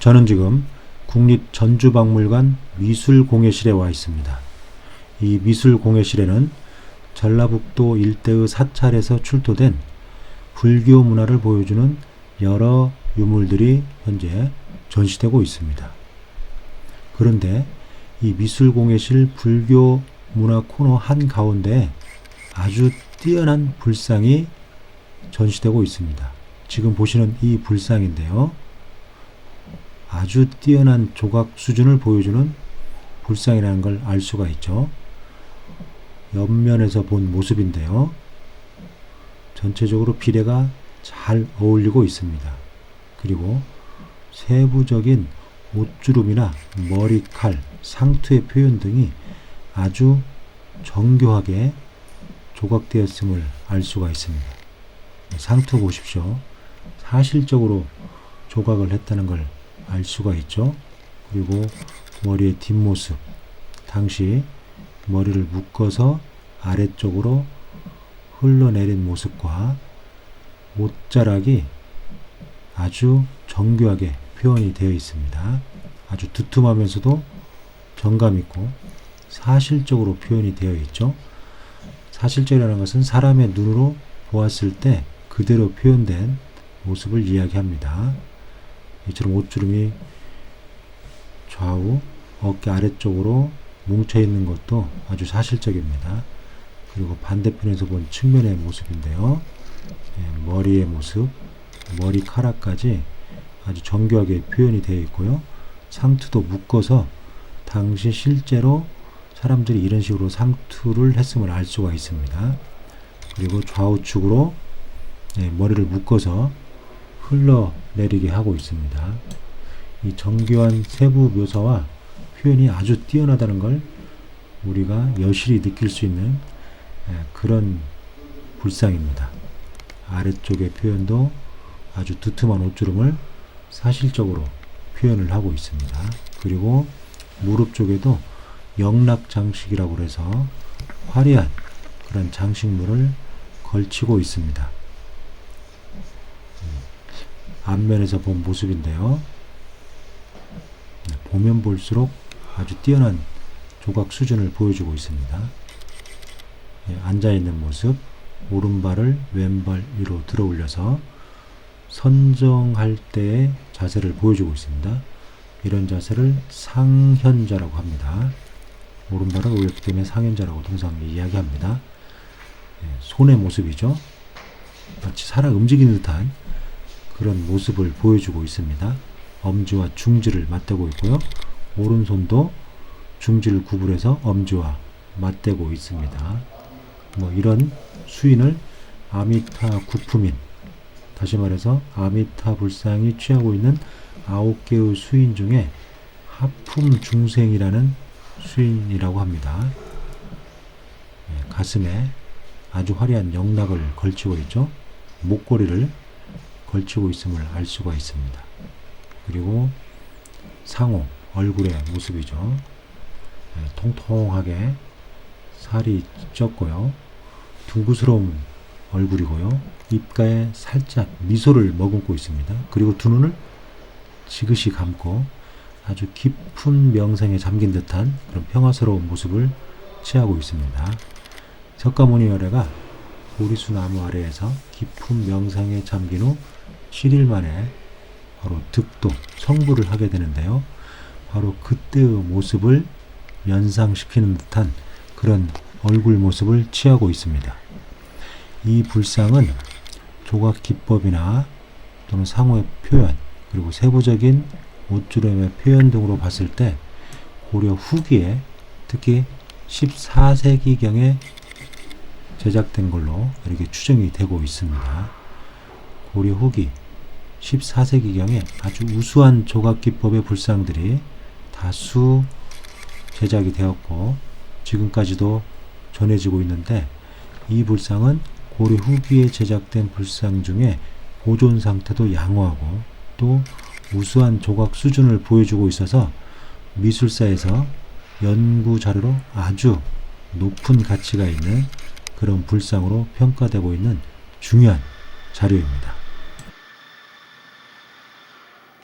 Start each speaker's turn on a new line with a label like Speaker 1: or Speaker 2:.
Speaker 1: 저는 지금 국립 전주박물관 미술공예실에 와 있습니다. 이 미술공예실에는 전라북도 일대의 사찰에서 출토된 불교 문화를 보여주는 여러 유물들이 현재 전시되고 있습니다. 그런데 이 미술공예실 불교 문화 코너 한 가운데 아주 뛰어난 불상이 전시되고 있습니다. 지금 보시는 이 불상인데요. 아주 뛰어난 조각 수준을 보여주는 불상이라는 걸 알 수가 있죠. 옆면에서 본 모습인데요. 전체적으로 비례가 잘 어울리고 있습니다. 그리고 세부적인 옷주름이나 머리칼, 상투의 표현 등이 아주 정교하게 조각되었음을 알 수가 있습니다. 상투 보십시오. 사실적으로 조각을 했다는 걸 알 수가 있죠. 그리고 머리의 뒷모습, 당시 머리를 묶어서 아래쪽으로 흘러내린 모습과 옷자락이 아주 정교하게 표현이 되어 있습니다. 아주 두툼하면서도 정감 있고 사실적으로 표현이 되어 있죠. 사실적이라는 것은 사람의 눈으로 보았을 때 그대로 표현된 모습을 이야기합니다. 이처럼 옷주름이 좌우 어깨 아래쪽으로 뭉쳐 있는 것도 아주 사실적입니다. 그리고 반대편에서 본 측면의 모습인데요. 예, 머리의 모습, 머리카락까지 아주 정교하게 표현이 되어 있고요. 상투도 묶어서 당시 실제로 사람들이 이런 식으로 상투를 했음을 알 수가 있습니다. 그리고 좌우측으로 예, 머리를 묶어서 흘러내리게 하고 있습니다. 이 정교한 세부 묘사와 표현이 아주 뛰어나다는 걸 우리가 여실히 느낄 수 있는 예, 그런 불상입니다. 아래쪽의 표현도 아주 두툼한 옷주름을 사실적으로 표현을 하고 있습니다. 그리고 무릎 쪽에도 영락 장식이라고 해서 화려한 그런 장식물을 걸치고 있습니다. 음, 앞면에서 본 모습인데요. 네, 보면 볼수록 아주 뛰어난 조각 수준을 보여주고 있습니다. 예, 앉아 있는 모습, 오른발을 왼발 위로 들어 올려서 선정할 때의 자세를 보여주고 있습니다. 이런 자세를 상현자라고 합니다. 오른발을 올렸기 때문에 상현자라고 통상 이야기합니다. 예, 손의 모습이죠. 마치 살아 움직이는 듯한 그런 모습을 보여주고 있습니다. 엄지와 중지를 맞대고 있고요. 오른손도 중지를 구분해서 엄지와 맞대고 있습니다. 뭐 이런 수인을 아미타 구품인 다시 말해서 아미타 불상이 취하고 있는 아홉 개의 수인 중에 하품 중생이라는 수인이라고 합니다. 예, 가슴에 아주 화려한 영락을 걸치고 있죠. 목걸이를 걸치고 있음을 알 수가 있습니다. 그리고 상호 얼굴의 모습이죠. 예, 통통하게 살이 쪘고요. 둥그스러운 얼굴이고요. 입가에 살짝 미소를 머금고 있습니다. 그리고 두 눈을 지그시 감고 아주 깊은 명상에 잠긴 듯한 그런 평화스러운 모습을 취하고 있습니다. 석가모니 열애가 보리수 나무 아래에서 깊은 명상에 잠긴 후 7일 만에 바로 득도, 성불을 하게 되는데요. 바로 그때의 모습을 연상시키는 듯한 그런 얼굴 모습을 취하고 있습니다. 이 불상은 조각 기법이나 또는 상호의 표현, 그리고 세부적인 옷주름의 표현 등으로 봤을 때 고려 후기에 특히 14세기경에 제작된 걸로 이렇게 추정이 되고 있습니다. 고려 후기 14세기경에 아주 우수한 조각 기법의 불상들이 다수 제작이 되었고 지금까지도 전해지고 있는데 이 불상은 고려 후기에 제작된 불상 중에 보존 상태도 양호하고 또 우수한 조각 수준을 보여주고 있어서 미술사에서 연구 자료로 아주 높은 가치가 있는 그런 불상으로 평가되고 있는 중요한 자료입니다.